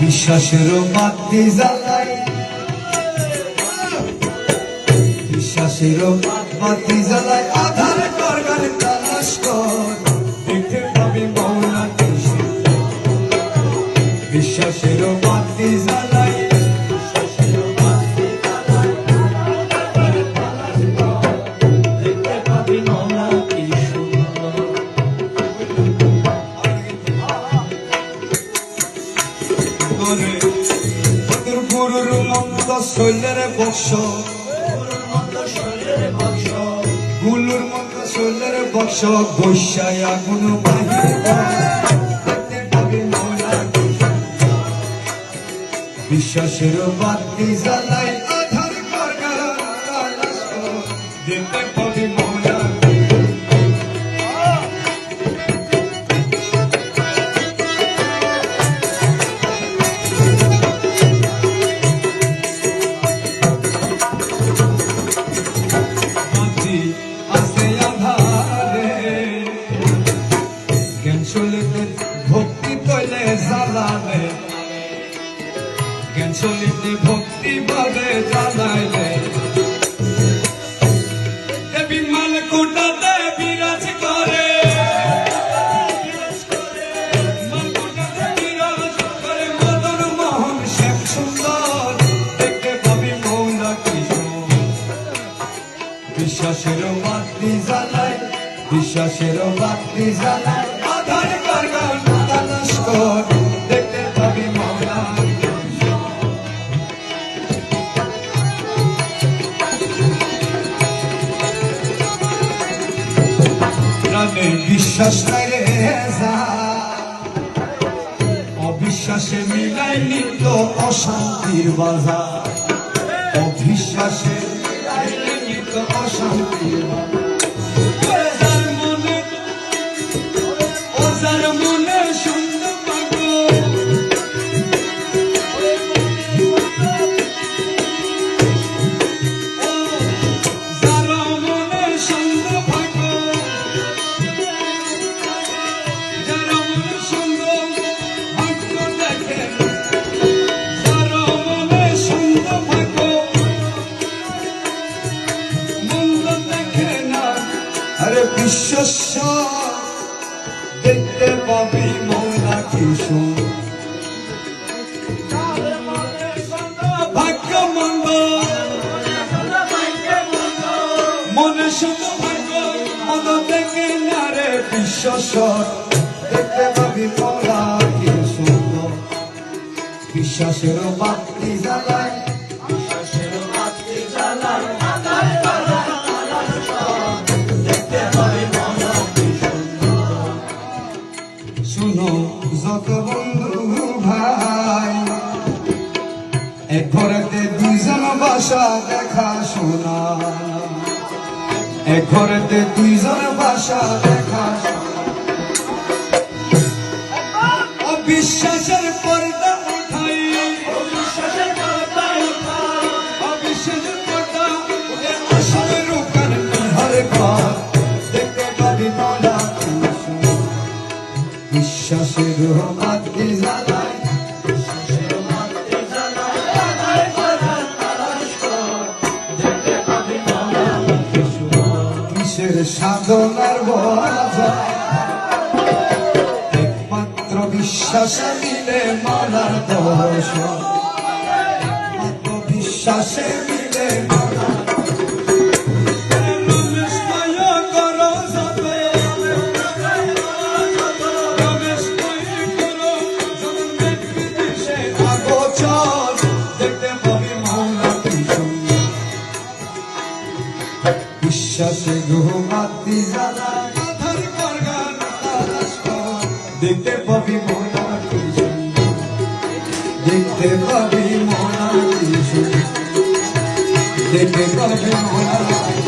বিশ্বাসের মাতৃ জ্বালাই। বিশ্বাসের মাতৃ জ্বালাই আধার করবেন তালাশ কর। শৈলের বক্স গুলুর মন্দ শৈলের বক্স বৈশায় আগুন বিশ্বাসের বাতি জ্বালাই আধার চলিতে ভক্তি ভাবে জ্বালাইলে দেবী কোটাতে বিরাজ করে। মদন মোহন শ্যাম সুন্দর। দেখতে পাবি মৌলা কৃষ্ণ। বিশ্বাসের বাতি জ্বালাই বিশ্বাসের বাতি জ্বালাই বিশ্বাস নাই রে অবিশ্বাসে মিলাই নিত্য অশান্তির বাজার অবিশ্বাসে মিলাই নিত্য অশান্তির বাজার বিশ্বস্ব দেখতে পাবি মৌলা কিশোর ভাগ্য মন্দ। মনে শুধু ভাগ্য মন্দ দেখে না রে বিশ্বস্ব দেখতে পাবি মৌলা কিশোর বিশ্বাসের বাতি জ্বালায়। যত বন্ধু ভাই এক ঘরেতে দুইজন বাসা দেখা শোনা। এক ঘরেতে দুইজন বাসা দেখা অবিশ্বাসের পর্দা উঠাই। অবিশ্বাসের পর্দা উঠাই। অবিশ্বাসের পর্দা উঠে রূপার নিহর ঘর সাধনার একমাত্র বিশ্বাসে মিলে মালার দর্শন বিশ্বাসে মিলে বিশ্বাসে ঘুমাতি জ্বালা দেখতে পাবি মোনা দেখতে পাবি মোনা দেখতে পাবি মোনা